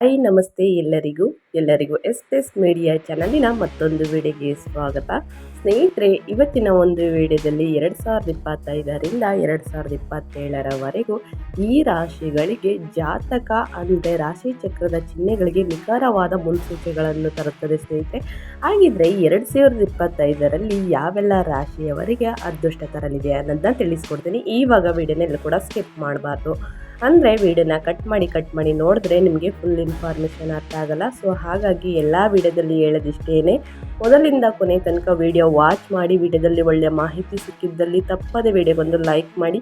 Hi ನಮಸ್ತೆ ಎಲ್ಲರಿಗೂ ಎಲ್ಲರಿಗೂ ಎಸ್ ಎಸ್ ಮೀಡಿಯಾ ಚಾನಲಿನ ಮತ್ತೊಂದು ವಿಡಿಯೋಗೆ ಸ್ವಾಗತ. ಸ್ನೇಹಿತರೆ, ಇವತ್ತಿನ ಒಂದು ವಿಡಿಯೋದಲ್ಲಿ ಎರಡು ಸಾವಿರದ ಇಪ್ಪತ್ತೈದರಿಂದ ಎರಡು ಸಾವಿರದ ಇಪ್ಪತ್ತೇಳರವರೆಗೂ ಈ ರಾಶಿಗಳಿಗೆ ಜಾತಕ ಅಂದರೆ ರಾಶಿ ಚಕ್ರದ ಚಿಹ್ನೆಗಳಿಗೆ ನಿಖರವಾದ ಮುನ್ಸೂಚನೆಗಳನ್ನು ತರುತ್ತದೆ ಸ್ನೇಹಿತರೆ. ಹಾಗಿದ್ರೆ ಎರಡು ಸಾವಿರದ ಇಪ್ಪತ್ತೈದರಲ್ಲಿ ಯಾವೆಲ್ಲ ರಾಶಿಯವರಿಗೆ ಅದೃಷ್ಟ ತರಲಿದೆ ಅನ್ನೋದನ್ನ ತಿಳಿಸ್ಕೊಡ್ತೀನಿ. ಇವಾಗ ವಿಡಿಯೋನೆಲ್ಲ ಕೂಡ ಸ್ಕಿಪ್ ಮಾಡಬಾರ್ದು. ಅಂದರೆ ವೀಡಿಯೋನ ಕಟ್ ಮಾಡಿ ಕಟ್ ಮಾಡಿ ನೋಡಿದ್ರೆ ನಿಮಗೆ ಫುಲ್ ಇನ್ಫಾರ್ಮೇಷನ್ ಅರ್ಥ ಆಗಲ್ಲ. ಸೊ ಹಾಗಾಗಿ ಎಲ್ಲ ವಿಡಿಯೋದಲ್ಲಿ ಹೇಳೋದಿಷ್ಟೇ ಮೊದಲಿಂದ ಕೊನೆ ತನಕ ವಿಡಿಯೋ ವಾಚ್ ಮಾಡಿ, ವಿಡಿಯೋದಲ್ಲಿ ಒಳ್ಳೆಯ ಮಾಹಿತಿ ಸಿಕ್ಕಿದ್ದಲ್ಲಿ ತಪ್ಪದೆ ವಿಡಿಯೋ ಬಂದು ಲೈಕ್ ಮಾಡಿ.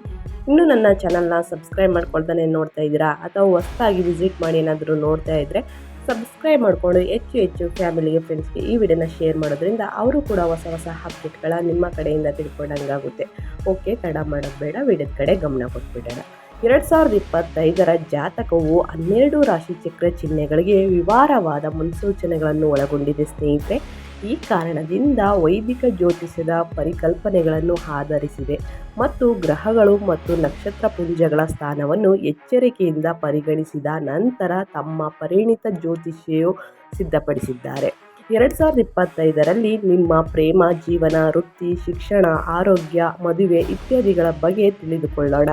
ಇನ್ನೂ ನನ್ನ ಚಾನಲ್ನ ಸಬ್ಸ್ಕ್ರೈಬ್ ಮಾಡ್ಕೊಳ್ತಾನೆ ನೋಡ್ತಾ ಇದ್ದೀರಾ? ಅಥವಾ ಹೊಸದಾಗಿ ವಿಸಿಟ್ ಮಾಡಿ ಏನಾದರೂ ನೋಡ್ತಾ ಇದ್ದರೆ ಸಬ್ಸ್ಕ್ರೈಬ್ ಮಾಡಿಕೊಂಡು ಹೆಚ್ಚು ಹೆಚ್ಚು ಫ್ಯಾಮಿಲಿಗೆ ಫ್ರೆಂಡ್ಸ್ಗೆ ಈ ವಿಡಿಯೋನ ಶೇರ್ ಮಾಡೋದ್ರಿಂದ ಅವರು ಕೂಡ ಹೊಸ ಹೊಸ ಅಪ್ಡೇಟ್ಗಳ ನಿಮ್ಮ ಕಡೆಯಿಂದ ತಿಳ್ಕೊಂಡಂಗಾಗುತ್ತೆ. ಓಕೆ ತಡ ಮಾಡೋದು ಬೇಡ. ವಿಡಿಯೋದ ಕಡೆ ಗಮನ ಕೊಟ್ಬಿಡೋಣ. ಎರಡು ಸಾವಿರದ ಇಪ್ಪತ್ತೈದರ ಜಾತಕವು ಹನ್ನೆರಡು ರಾಶಿ ಚಕ್ರ ಚಿಹ್ನೆಗಳಿಗೆ ವಿವಾರವಾದ ಮುನ್ಸೂಚನೆಗಳನ್ನು ಒಳಗೊಂಡಿದೆ, ಸ್ನೇಹಿತರೆ. ಈ ಕಾರಣದಿಂದ ವೈದಿಕ ಜ್ಯೋತಿಷ್ಯದ ಪರಿಕಲ್ಪನೆಗಳನ್ನು ಆಧರಿಸಿದೆ ಮತ್ತು ಗ್ರಹಗಳು ಮತ್ತು ನಕ್ಷತ್ರ ಪುಂಜಗಳ ಸ್ಥಾನವನ್ನು ಎಚ್ಚರಿಕೆಯಿಂದ ಪರಿಗಣಿಸಿದ ನಂತರ ತಮ್ಮ ಪರಿಣಿತ ಜ್ಯೋತಿಷ್ಯು ಸಿದ್ಧಪಡಿಸಿದ್ದಾರೆ. ಎರಡು ಸಾವಿರದ ಇಪ್ಪತ್ತೈದರಲ್ಲಿ ನಿಮ್ಮ ಪ್ರೇಮ, ಜೀವನ, ವೃತ್ತಿ, ಶಿಕ್ಷಣ, ಆರೋಗ್ಯ, ಮದುವೆ ಇತ್ಯಾದಿಗಳ ಬಗ್ಗೆ ತಿಳಿದುಕೊಳ್ಳೋಣ.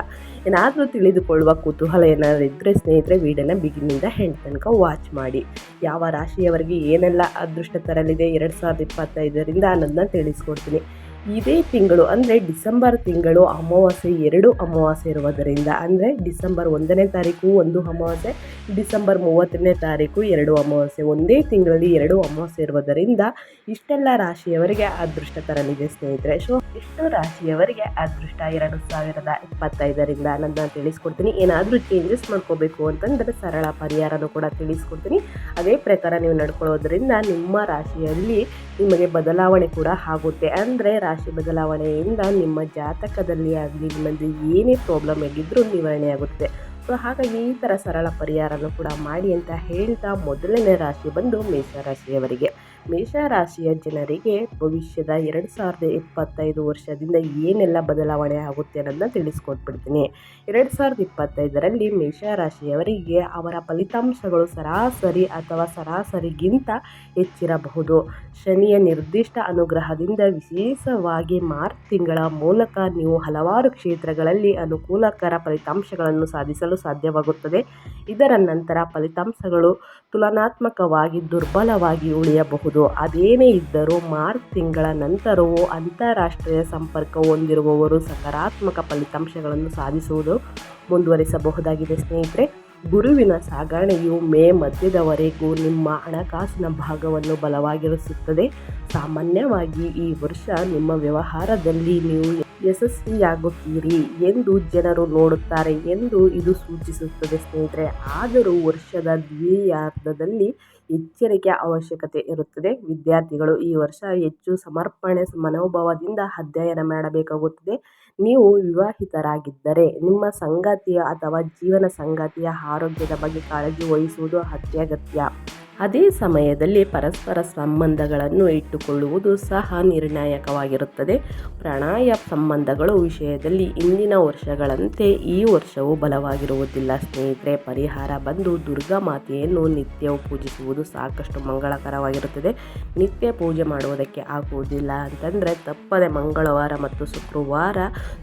ಏನಾದರೂ ತಿಳಿದುಕೊಳ್ಳುವ ಕುತೂಹಲ ಏನಾದರೂ ಇದ್ದರೆ ಸ್ನೇಹಿತರೆ, ವೀಡಿಯೋನ ಬಿಗಿನಿಂದ ಹೆಣ್ಣು ತನಕ ವಾಚ್ ಮಾಡಿ. ಯಾವ ರಾಶಿಯವರಿಗೆ ಏನೆಲ್ಲ ಅದೃಷ್ಟ ತರಲಿದೆ ಎರಡು ಸಾವಿರದ ಇಪ್ಪತ್ತೈದರಿಂದ ಅನ್ನೋದನ್ನ ತಿಳಿಸ್ಕೊಡ್ತೀನಿ. ಇದೇ ತಿಂಗಳು ಅಂದರೆ ಡಿಸೆಂಬರ್ ತಿಂಗಳು ಅಮಾವಾಸ್ಯೆ ಎರಡು ಅಮಾವಾಸ್ಯೆ ಇರುವುದರಿಂದ, ಅಂದರೆ ಡಿಸೆಂಬರ್ ಒಂದನೇ ತಾರೀಕು ಒಂದು ಅಮಾವಾಸ್ಯೆ, ಡಿಸೆಂಬರ್ ಮೂವತ್ತನೇ ತಾರೀಕು ಎರಡು ಅಮಾವಾಸ್ಯೆ. ಒಂದೇ ತಿಂಗಳಲ್ಲಿ ಎರಡು ಅಮಾವಾಸ್ಯೆ ಇರುವುದರಿಂದ ಇಷ್ಟೆಲ್ಲ ರಾಶಿಯವರಿಗೆ ಅದೃಷ್ಟ ತರಲಿದೆ ಸ್ನೇಹಿತರೆ. ಸೊ ಇಷ್ಟು ರಾಶಿಯವರಿಗೆ ಅದೃಷ್ಟ ಎರಡು ಸಾವಿರದ ಇಪ್ಪತ್ತೈದರಿಂದ. ನಾನು ತಿಳಿಸ್ಕೊಡ್ತೀನಿ, ಏನಾದರೂ ಚೇಂಜಸ್ ಮಾಡ್ಕೋಬೇಕು ಅಂತಂದರೆ ಸರಳ ಪರಿಹಾರನೂ ಕೂಡ ತಿಳಿಸ್ಕೊಡ್ತೀನಿ. ಅದೇ ಪ್ರಕಾರ ನೀವು ನಡ್ಕೊಳ್ಳೋದ್ರಿಂದ ನಿಮ್ಮ ರಾಶಿಯಲ್ಲಿ ನಿಮಗೆ ಬದಲಾವಣೆ ಕೂಡ ಆಗುತ್ತೆ. ಅಂದರೆ ರಾಶಿ ಬದಲಾವಣೆಯಿಂದ ನಿಮ್ಮ ಜಾತಕದಲ್ಲಿ ಆಗಲಿ, ನಿಮ್ಮಲ್ಲಿ ಏನೇ ಪ್ರಾಬ್ಲಮ್ ಆಗಿದ್ದರೂ ನಿವಾರಣೆ ಆಗುತ್ತೆ. ಸೊ ಹಾಗಾಗಿ ಈ ಥರ ಸರಳ ಪರಿಹಾರನೂ ಕೂಡ ಮಾಡಿ ಅಂತ ಹೇಳ್ತಾ ಮೊದಲನೇ ರಾಶಿ ಬಂದು ಮೇಷರಾಶಿಯವರಿಗೆ ಮೇಷರಾಶಿಯ ಜನರಿಗೆ ಭವಿಷ್ಯದ ಎರಡು ಸಾವಿರದ ಇಪ್ಪತ್ತೈದು ವರ್ಷದಿಂದ ಏನೆಲ್ಲ ಬದಲಾವಣೆ ಆಗುತ್ತೆ ಅನ್ನೋದನ್ನ ತಿಳಿಸ್ಕೊಟ್ಬಿಡ್ತೀನಿ. ಎರಡು ಸಾವಿರದ ಇಪ್ಪತ್ತೈದರಲ್ಲಿ ಮೇಷರಾಶಿಯವರಿಗೆ ಅವರ ಫಲಿತಾಂಶಗಳು ಸರಾಸರಿ ಅಥವಾ ಸರಾಸರಿಗಿಂತ ಹೆಚ್ಚಿರಬಹುದು. ಶನಿಯ ನಿರ್ದಿಷ್ಟ ಅನುಗ್ರಹದಿಂದ ವಿಶೇಷವಾಗಿ ಮಾರ್ಚ್ ತಿಂಗಳ ಮೂಲಕ ನೀವು ಹಲವಾರು ಕ್ಷೇತ್ರಗಳಲ್ಲಿ ಅನುಕೂಲಕರ ಫಲಿತಾಂಶಗಳನ್ನು ಸಾಧಿಸಲು ಸಾಧ್ಯವಾಗುತ್ತದೆ. ಇದರ ನಂತರ ಫಲಿತಾಂಶಗಳು ತುಲನಾತ್ಮಕವಾಗಿ ದುರ್ಬಲವಾಗಿ ಉಳಿಯಬಹುದು. ಅದೇನೇ ಇದ್ದರೂ ಮಾರ್ಚ್ ತಿಂಗಳ ನಂತರವೂ ಅಂತಾರಾಷ್ಟ್ರೀಯ ಸಂಪರ್ಕ ಹೊಂದಿರುವವರು ಸಕಾರಾತ್ಮಕ ಫಲಿತಾಂಶಗಳನ್ನು ಸಾಧಿಸುವುದು ಮುಂದುವರಿಸಬಹುದಾಗಿದೆ. ಸ್ನೇಹಿತರೆ, ಗುರುವಿನ ಸಾಗಣೆಯು ಮೇ ಮಧ್ಯದವರೆಗೂ ನಿಮ್ಮ ಹಣಕಾಸಿನ ಭಾಗವನ್ನು ಬಲವಾಗಿರಿಸುತ್ತದೆ. ಸಾಮಾನ್ಯವಾಗಿ ಈ ವರ್ಷ ನಿಮ್ಮ ವ್ಯವಹಾರದಲ್ಲಿ ನೀವು ಯಶಸ್ವಿಯಾಗುತ್ತೀರಿ ಎಂದು ಜನರು ನೋಡುತ್ತಾರೆ ಎಂದು ಇದು ಸೂಚಿಸುತ್ತದೆ ಸ್ನೇಹಿತರೆ. ಆದರೂ ವರ್ಷದ ದ್ವಿತೀಯಾರ್ಧದಲ್ಲಿ ಎಚ್ಚರಿಕೆ ಅವಶ್ಯಕತೆ ಇರುತ್ತದೆ. ವಿದ್ಯಾರ್ಥಿಗಳು ಈ ವರ್ಷ ಹೆಚ್ಚು ಸಮರ್ಪಣೆ ಮನೋಭಾವದಿಂದ ಅಧ್ಯಯನ ಮಾಡಬೇಕಾಗುತ್ತದೆ. ನೀವು ವಿವಾಹಿತರಾಗಿದ್ದರೆ ನಿಮ್ಮ ಸಂಗಾತಿಯ ಅಥವಾ ಜೀವನ ಸಂಗಾತಿಯ ಆರೋಗ್ಯದ ಬಗ್ಗೆ ಕಾಳಜಿ ವಹಿಸುವುದು ಅತ್ಯಗತ್ಯ. ಅದೇ ಸಮಯದಲ್ಲಿ ಪರಸ್ಪರ ಸಂಬಂಧಗಳನ್ನು ಇಟ್ಟುಕೊಳ್ಳುವುದು ಸಹ ನಿರ್ಣಾಯಕವಾಗಿರುತ್ತದೆ. ಪ್ರಣಾಯ ಸಂಬಂಧಗಳು ವಿಷಯದಲ್ಲಿ ಇಂದಿನ ವರ್ಷಗಳಂತೆ ಈ ವರ್ಷವೂ ಬಲವಾಗಿರುವುದಿಲ್ಲ. ಸ್ನೇಹಿತರೆ, ಪರಿಹಾರ ಬಂದು ದುರ್ಗಾ ಮಾತೆಯನ್ನು ನಿತ್ಯವೂ ಪೂಜಿಸುವುದು ಸಾಕಷ್ಟು ಮಂಗಳಕರವಾಗಿರುತ್ತದೆ. ನಿತ್ಯ ಪೂಜೆ ಮಾಡುವುದಕ್ಕೆ ಆಗುವುದಿಲ್ಲ ಅಂತಂದರೆ ತಪ್ಪದೆ ಮಂಗಳವಾರ ಮತ್ತು ಶುಕ್ರವಾರ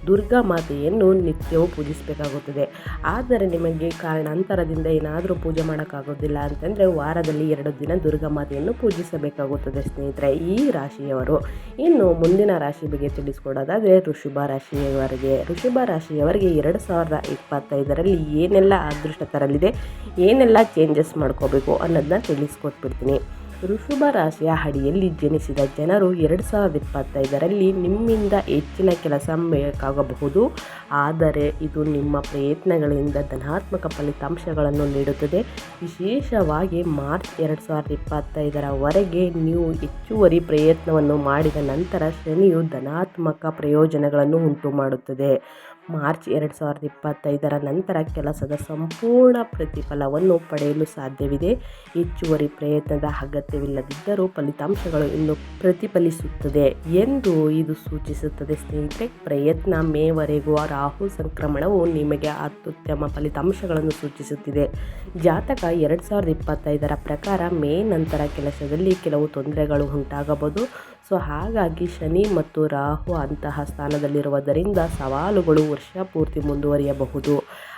ದುರ್ಗಾ ಮಾತೆಯನ್ನು ನಿತ್ಯವೂ ಪೂಜಿಸಬೇಕಾಗುತ್ತದೆ. ಆದರೆ ನಿಮಗೆ ಕಾರಣಾಂತರದಿಂದ ಏನಾದರೂ ಪೂಜೆ ಮಾಡೋಕ್ಕಾಗೋದಿಲ್ಲ ಅಂತಂದರೆ ವಾರದಲ್ಲಿ ಎರಡು ದಿನ ದುರ್ಗಾಮಾತೆಯನ್ನು ಪೂಜಿಸಬೇಕಾಗುತ್ತದೆ, ಸ್ನೇಹಿತರೆ, ಈ ರಾಶಿಯವರು. ಇನ್ನು ಮುಂದಿನ ರಾಶಿ ಬಗ್ಗೆ ತಿಳಿಸಿಕೊಡೋದಾದರೆ ಋಷಭ ರಾಶಿಯವರಿಗೆ. ಋಷಭ ರಾಶಿಯವರಿಗೆ ಎರಡು ಸಾವಿರದ ಇಪ್ಪತ್ತೈದರಲ್ಲಿ ಏನೆಲ್ಲ ಅದೃಷ್ಟ ತರಲಿದೆ, ಏನೆಲ್ಲ ಚೇಂಜಸ್ ಮಾಡ್ಕೋಬೇಕು ಅನ್ನೋದನ್ನ ತಿಳಿಸ್ಕೊಟ್ಬಿಡ್ತೀನಿ. ಋಷಭ ರಾಶಿಯ ಅಡಿಯಲ್ಲಿ ಜನಿಸಿದ ಜನರು ಎರಡು ಸಾವಿರದ ಇಪ್ಪತ್ತೈದರಲ್ಲಿ ನಿಮ್ಮಿಂದ ಹೆಚ್ಚಿನ ಕೆಲಸ ಬೇಕಾಗಬಹುದು. ಆದರೆ ಇದು ನಿಮ್ಮ ಪ್ರಯತ್ನಗಳಿಂದ ಧನಾತ್ಮಕ ಫಲಿತಾಂಶಗಳನ್ನು ನೀಡುತ್ತದೆ. ವಿಶೇಷವಾಗಿ ಮಾರ್ಚ್ ಎರಡು ಸಾವಿರದ ಇಪ್ಪತ್ತೈದರವರೆಗೆ ನೀವು ಹೆಚ್ಚುವರಿ ಪ್ರಯತ್ನವನ್ನು ಮಾಡಿದ ನಂತರ ಶನಿಯು ಧನಾತ್ಮಕ ಪ್ರಯೋಜನಗಳನ್ನು ಉಂಟು ಮಾಡುತ್ತದೆ ಮಾರ್ಚ್ ಎರಡು ಸಾವಿರದ ಇಪ್ಪತ್ತೈದರ ನಂತರ ಕೆಲಸದ ಸಂಪೂರ್ಣ ಪ್ರತಿಫಲವನ್ನು ಪಡೆಯಲು ಸಾಧ್ಯವಿದೆ. ಹೆಚ್ಚುವರಿ ಪ್ರಯತ್ನದ ಅಗತ್ಯವಿಲ್ಲದಿದ್ದರೂ ಫಲಿತಾಂಶಗಳು ಇನ್ನು ಪ್ರತಿಫಲಿಸುತ್ತದೆ ಎಂದು ಇದು ಸೂಚಿಸುತ್ತದೆ. ಸ್ನೇಹಿತರೆ, ಪ್ರಯತ್ನ ಮೇವರೆಗೂ ರಾಹು ಸಂಕ್ರಮಣವು ನಿಮಗೆ ಅತ್ಯುತ್ತಮ ಫಲಿತಾಂಶಗಳನ್ನು ಸೂಚಿಸುತ್ತಿದೆ. ಜಾತಕ ಎರಡು ಸಾವಿರದ ಇಪ್ಪತ್ತೈದರ ಪ್ರಕಾರ ಮೇ ನಂತರ ಕೆಲಸದಲ್ಲಿ ಕೆಲವು ತೊಂದರೆಗಳು ಉಂಟಾಗಬಹುದು. ಸೊ ಹಾಗಾಗಿ ಶನಿ ಮತ್ತು ರಾಹು ಅಂತಹ ಸ್ಥಾನದಲ್ಲಿರುವುದರಿಂದ ಸವಾಲುಗಳು ವರ್ಷ ಪೂರ್ತಿ ಮುಂದುವರಿಯಬಹುದು.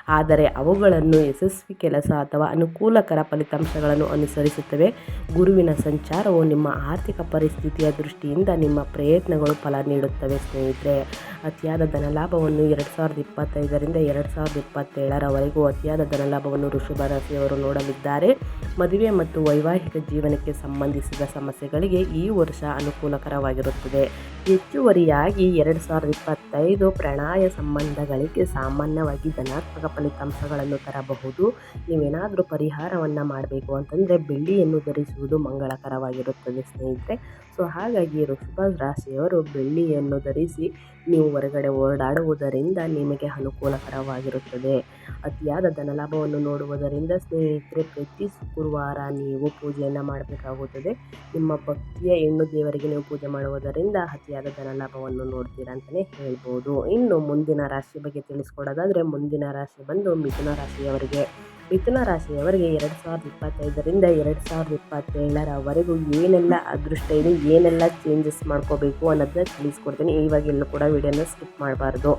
ಆದರೆ ಅವುಗಳನ್ನು ಯಶಸ್ವಿ ಕೆಲಸ ಅಥವಾ ಅನುಕೂಲಕರ ಫಲಿತಾಂಶಗಳನ್ನು ಅನುಸರಿಸುತ್ತವೆ. ಗುರುವಿನ ಸಂಚಾರವು ನಿಮ್ಮ ಆರ್ಥಿಕ ಪರಿಸ್ಥಿತಿಯ ದೃಷ್ಟಿಯಿಂದ ನಿಮ್ಮ ಪ್ರಯತ್ನಗಳು ಫಲ ನೀಡುತ್ತವೆ ಸ್ನೇಹಿತರೆ. ಅತಿಯಾದ ಧನಲಾಭವನ್ನು ಎರಡು ಸಾವಿರದ ಇಪ್ಪತ್ತೈದರಿಂದ ಎರಡು ಸಾವಿರದ ಇಪ್ಪತ್ತೇಳರವರೆಗೂ ಅತಿಯಾದ ಧನಲಾಭವನ್ನು ಋಷಭ ರಾಶಿಯವರು ನೋಡಲಿದ್ದಾರೆ. ಮದುವೆ ಮತ್ತು ವೈವಾಹಿಕ ಜೀವನಕ್ಕೆ ಸಂಬಂಧಿಸಿದ ಸಮಸ್ಯೆಗಳಿಗೆ ಈ ವರ್ಷ ಅನುಕೂಲಕರವಾಗಿರುತ್ತದೆ. ಹೆಚ್ಚುವರಿಯಾಗಿ ಎರಡು ಸಾವಿರದ ಇಪ್ಪತ್ತೈದು ಪ್ರಣಯ ಸಂಬಂಧಗಳಿಗೆ ಸಾಮಾನ್ಯವಾಗಿ ಧನಾತ್ಮಕ ಫಲಿತಾಂಶಗಳನ್ನು ತರಬಹುದು. ನೀವೇನಾದರೂ ಪರಿಹಾರವನ್ನು ಮಾಡಬೇಕು ಅಂತಂದರೆ ಬೆಳ್ಳಿಯನ್ನು ಧರಿಸುವುದು ಮಂಗಳಕರವಾಗಿರುತ್ತದೆ ಸ್ನೇಹಿತರೆ. ಸೊ ಹಾಗಾಗಿ ವೃಷಭ ರಾಶಿಯವರು ಬೆಳ್ಳಿಯನ್ನು ಧರಿಸಿ ನೀವು ಹೊರಗಡೆ ಓಡಾಡುವುದರಿಂದ ನಿಮಗೆ ಅನುಕೂಲಕರವಾಗಿರುತ್ತದೆ. ಅತಿಯಾದ ಧನಲಾಭವನ್ನು ನೋಡುವುದರಿಂದ ಸ್ನೇಹಿತರೆ, ಪ್ರತಿ ಶುಕ್ರವಾರ ನೀವು ಪೂಜೆಯನ್ನು ಮಾಡಬೇಕಾಗುತ್ತದೆ. ನಿಮ್ಮ ಭಕ್ತಿಯ ಹೆಣ್ಣು ದೇವರಿಗೆ ನೀವು ಪೂಜೆ ಮಾಡುವುದರಿಂದ ಅತಿಯಾದ ಧನಲಾಭವನ್ನು ನೋಡ್ತೀರಾ ಅಂತಲೇ ಹೇಳ್ಬೋದು. ಇನ್ನು ಮುಂದಿನ ರಾಶಿ ಬಗ್ಗೆ ತಿಳಿಸ್ಕೊಡೋದಾದರೆ ಮುಂದಿನ ರಾಶಿ ಬಂದು ಮಿಥುನ ರಾಶಿಯವರಿಗೆ. ಮಿಥುನ ರಾಶಿಯವರಿಗೆ ಎರಡು ಸಾವಿರದ ಇಪ್ಪತ್ತೈದರಿಂದ ಎರಡು ಸಾವಿರದ ಇಪ್ಪತ್ತೇಳರವರೆಗೂ ಏನೆಲ್ಲ ಅದೃಷ್ಟ ಇದೆ, ಏನೆಲ್ಲ ಚೇಂಜಸ್ ಮಾಡ್ಕೋಬೇಕು ಅನ್ನೋದನ್ನ ತಿಳಿಸ್ಕೊಡ್ತೀನಿ. ಇವಾಗ ಎಲ್ಲೂ ಕೂಡ ವಿಡಿಯೋನ ಸ್ಕಿಪ್ ಮಾಡಬಾರ್ದು.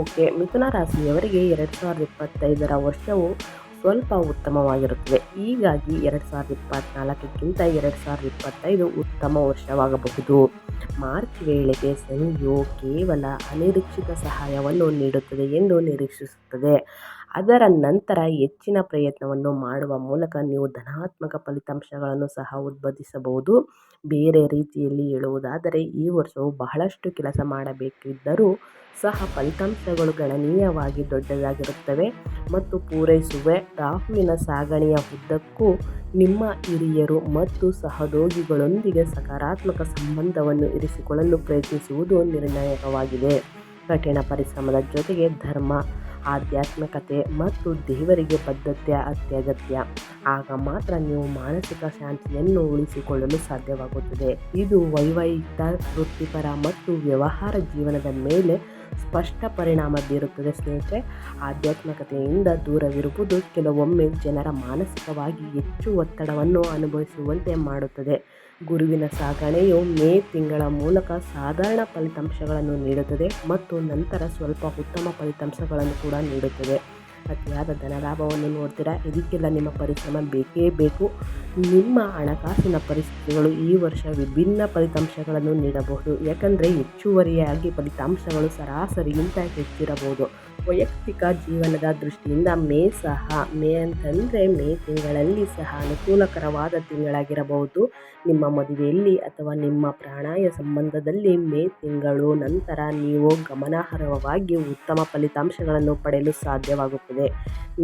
ಓಕೆ ಮಿಥುನ ರಾಶಿಯವರಿಗೆ ಎರಡು ಸಾವಿರದ ಇಪ್ಪತ್ತೈದರ ವರ್ಷವು ಸ್ವಲ್ಪ ಉತ್ತಮವಾಗಿರುತ್ತದೆ. ಹೀಗಾಗಿ ಎರಡು ಸಾವಿರದ ಇಪ್ಪತ್ತ್ನಾಲ್ಕಕ್ಕಿಂತ ಎರಡು ಸಾವಿರದ ಇಪ್ಪತ್ತೈದು ಉತ್ತಮ ವರ್ಷವಾಗಬಹುದು. ಮಾರ್ಚ್ ವೇಳೆಗೆ ಶನಿಯು ಕೇವಲ ಅನಿರೀಕ್ಷಿತ ಸಹಾಯವನ್ನು ನೀಡುತ್ತದೆ ಎಂದು ನಿರೀಕ್ಷಿಸುತ್ತದೆ. ಅದರ ನಂತರ ಹೆಚ್ಚಿನ ಪ್ರಯತ್ನವನ್ನು ಮಾಡುವ ಮೂಲಕ ನೀವು ಧನಾತ್ಮಕ ಫಲಿತಾಂಶಗಳನ್ನು ಸಹ ಉದ್ಭವಿಸಬಹುದು. ಬೇರೆ ರೀತಿಯಲ್ಲಿ ಹೇಳುವುದಾದರೆ, ಈ ವರ್ಷವು ಬಹಳಷ್ಟು ಕೆಲಸ ಮಾಡಬೇಕಿದ್ದರೂ ಸಹ ಫಲಿತಾಂಶಗಳು ಗಣನೀಯವಾಗಿ ದೊಡ್ಡದಾಗಿರುತ್ತವೆ ಮತ್ತು ಪೂರೈಸುವ. ರಾಹುವಿನ ಸಾಗಣೆಯ ಉದ್ದಕ್ಕೂ ನಿಮ್ಮ ಹಿರಿಯರು ಮತ್ತು ಸಹೋದ್ಯೋಗಿಗಳೊಂದಿಗೆ ಸಕಾರಾತ್ಮಕ ಸಂಬಂಧವನ್ನು ಇರಿಸಿಕೊಳ್ಳಲು ಪ್ರಯತ್ನಿಸುವುದು ನಿರ್ಣಾಯಕವಾಗಿದೆ. ಕಠಿಣ ಪರಿಶ್ರಮದ ಜೊತೆಗೆ ಧರ್ಮ ಆಧ್ಯಾತ್ಮಿಕತೆ ಮತ್ತು ದೇವರಿಗೆ ಬದ್ಧತೆ ಅತ್ಯಗತ್ಯ. ಆಗ ಮಾತ್ರ ನೀವು ಮಾನಸಿಕ ಶಾಂತಿಯನ್ನು ಉಳಿಸಿಕೊಳ್ಳಲು ಸಾಧ್ಯವಾಗುತ್ತದೆ. ಇದು ವೈವಾಹಿಕ, ವೃತ್ತಿಪರ ಮತ್ತು ವ್ಯವಹಾರ ಜೀವನದ ಮೇಲೆ ಸ್ಪಷ್ಟ ಪರಿಣಾಮ ಬೀರುತ್ತದೆ ಸ್ನೇಹಿತರೆ. ಆಧ್ಯಾತ್ಮಿಕತೆಯಿಂದ ದೂರವಿರುವುದು ಕೆಲವೊಮ್ಮೆ ಜನರ ಮಾನಸಿಕವಾಗಿ ಹೆಚ್ಚು ಒತ್ತಡವನ್ನು ಅನುಭವಿಸುವಂತೆ ಮಾಡುತ್ತದೆ. ಗುರುವಿನ ಸಾಗಣೆಯು ಮೇ ತಿಂಗಳ ಮೂಲಕ ಸಾಧಾರಣ ಫಲಿತಾಂಶಗಳನ್ನು ನೀಡುತ್ತದೆ ಮತ್ತು ನಂತರ ಸ್ವಲ್ಪ ಉತ್ತಮ ಫಲಿತಾಂಶಗಳನ್ನು ಕೂಡ ನೀಡುತ್ತದೆ. ಅತಿಯಾದ ಧನಲಾಭವನ್ನು ನೋಡ್ತೀರಾ? ಇದಕ್ಕೆಲ್ಲ ನಿಮ್ಮ ಪರಿಶ್ರಮ ಬೇಕೇ ಬೇಕು. ನಿಮ್ಮ ಹಣಕಾಸಿನ ಪರಿಸ್ಥಿತಿಗಳು ಈ ವರ್ಷ ವಿಭಿನ್ನ ಫಲಿತಾಂಶಗಳನ್ನು ನೀಡಬಹುದು. ಯಾಕಂದರೆ ಹೆಚ್ಚುವರಿಯಾಗಿ ಫಲಿತಾಂಶಗಳು ಸರಾಸರಿಗಿಂತ ಹೆಚ್ಚಿರಬಹುದು. ವೈಯಕ್ತಿಕ ಜೀವನದ ದೃಷ್ಟಿಯಿಂದ ಮೇ ಸಹ, ಮೇ ಅಂತಂದರೆ ಮೇ ತಿಂಗಳಲ್ಲಿ ಸಹ ಅನುಕೂಲಕರವಾದ ತಿಂಗಳಾಗಿರಬಹುದು. ನಿಮ್ಮ ಮದುವೆಯಲ್ಲಿ ಅಥವಾ ನಿಮ್ಮ ಪ್ರಾಣಾಯ ಸಂಬಂಧದಲ್ಲಿ ಮೇ ತಿಂಗಳು ನಂತರ ನೀವು ಗಮನಾರ್ಹವಾಗಿ ಉತ್ತಮ ಫಲಿತಾಂಶಗಳನ್ನು ಪಡೆಯಲು ಸಾಧ್ಯವಾಗುತ್ತದೆ.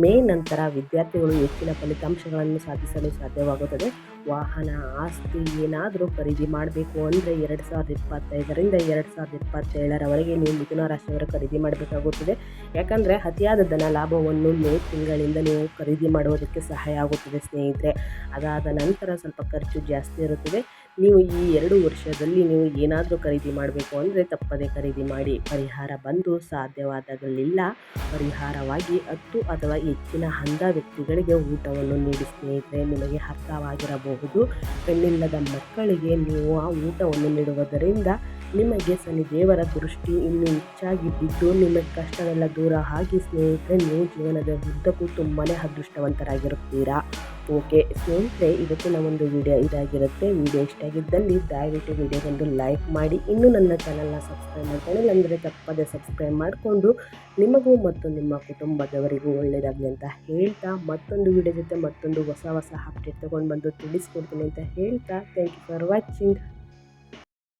ಮೇ ನಂತರ ವಿದ್ಯಾರ್ಥಿಗಳು ಹೆಚ್ಚಿನ ಫಲಿತಾಂಶಗಳನ್ನು ಸಾಧಿಸಲು ಸಾಧ್ಯವಾಗುತ್ತದೆ. ವಾಹನ ಆಸ್ತಿ ಏನಾದರೂ ಖರೀದಿ ಮಾಡಬೇಕು ಅಂದರೆ ಎರಡು ಸಾವಿರದ ಇಪ್ಪತ್ತೈದರಿಂದ ಎರಡು ಸಾವಿರದ ಇಪ್ಪತ್ತೇಳರವರೆಗೆ ನೀವು ಮಿಥುನ ರಾಶಿಯವರು ಖರೀದಿ ಮಾಡಬೇಕಾಗುತ್ತದೆ. ಯಾಕಂದರೆ ಅತಿಯಾದ ಧನ ಲಾಭವನ್ನು ಮೇ ತಿಂಗಳಿಂದ ನೀವು ಖರೀದಿ ಮಾಡುವುದಕ್ಕೆ ಸಹಾಯ ಆಗುತ್ತದೆ ಸ್ನೇಹಿತರೆ. ಅದಾದ ನಂತರ ಸ್ವಲ್ಪ ಖರ್ಚು ಜಾಸ್ತಿ ಇರುತ್ತದೆ. ನೀವು ಈ ಎರಡು ವರ್ಷದಲ್ಲಿ ನೀವು ಏನಾದರೂ ಖರೀದಿ ಮಾಡಬೇಕು ಅಂದರೆ ತಪ್ಪದೇ ಖರೀದಿ ಮಾಡಿ. ಪರಿಹಾರ ಬಂದು ಸಾಧ್ಯವಾದಾಗಲಿಲ್ಲ. ಪರಿಹಾರವಾಗಿ ಹತ್ತು ಅಥವಾ ಹೆಚ್ಚಿನ ಅಂಧ ವ್ಯಕ್ತಿಗಳಿಗೆ ಊಟವನ್ನು ನೀಡಿ ಸ್ನೇಹಿತರೆ, ನಿಮಗೆ ಅರ್ಥವಾಗಿರಬಹುದು. ಪೆಣ್ಣಿಲ್ಲದ ಮಕ್ಕಳಿಗೆ ನೀವು ಆ ಊಟವನ್ನು ನೀಡುವುದರಿಂದ ನಿಮಗೆ ಸನಿ ದೇವರ ದೃಷ್ಟಿ ಇನ್ನೂ ಹೆಚ್ಚಾಗಿ ಬಿದ್ದು ನಿಮ್ಮ ಕಷ್ಟವೆಲ್ಲ ದೂರ ಆಗಿ ಸ್ನೇಹಿತರೆ, ನೀವು ಜೀವನದ ಉದ್ದಕ್ಕೂ ತುಂಬಾ ಅದೃಷ್ಟವಂತರಾಗಿರುತ್ತೀರಾ? ಓಕೆ, ಸ್ನೇಹಿತರೆ, ಇವತ್ತಿನ ಒಂದು ವಿಡಿಯೋ ಇದಾಗಿರುತ್ತೆ. ವಿಡಿಯೋ ಇಷ್ಟ ಆಗಿದ್ದಲ್ಲಿ ದಯವಿಟ್ಟು ವಿಡಿಯೋಗೊಂದು ಲೈಕ್ ಮಾಡಿ. ಇನ್ನೂ ನನ್ನ ಚಾನಲ್ನ ಸಬ್ಸ್ಕ್ರೈಬ್ ಮಾಡ್ಕೊಳ್ಳಿ ಅಂದರೆ ತಪ್ಪದೆ ಸಬ್ಸ್ಕ್ರೈಬ್ ಮಾಡಿಕೊಂಡು ನಿಮಗೂ ಮತ್ತು ನಿಮ್ಮ ಕುಟುಂಬದವರಿಗೂ ಒಳ್ಳೆಯದಾಗಲಿ ಅಂತ ಹೇಳ್ತಾ ಮತ್ತೊಂದು ವಿಡಿಯೋ ಜೊತೆ ಮತ್ತೊಂದು ಹೊಸ ಹೊಸ ಅಪ್ಡೇಟ್ ತೊಗೊಂಡು ಬಂದು ತಿಳಿಸ್ಕೊಡ್ತೀನಿ ಅಂತ ಹೇಳ್ತಾ. Thank you for watching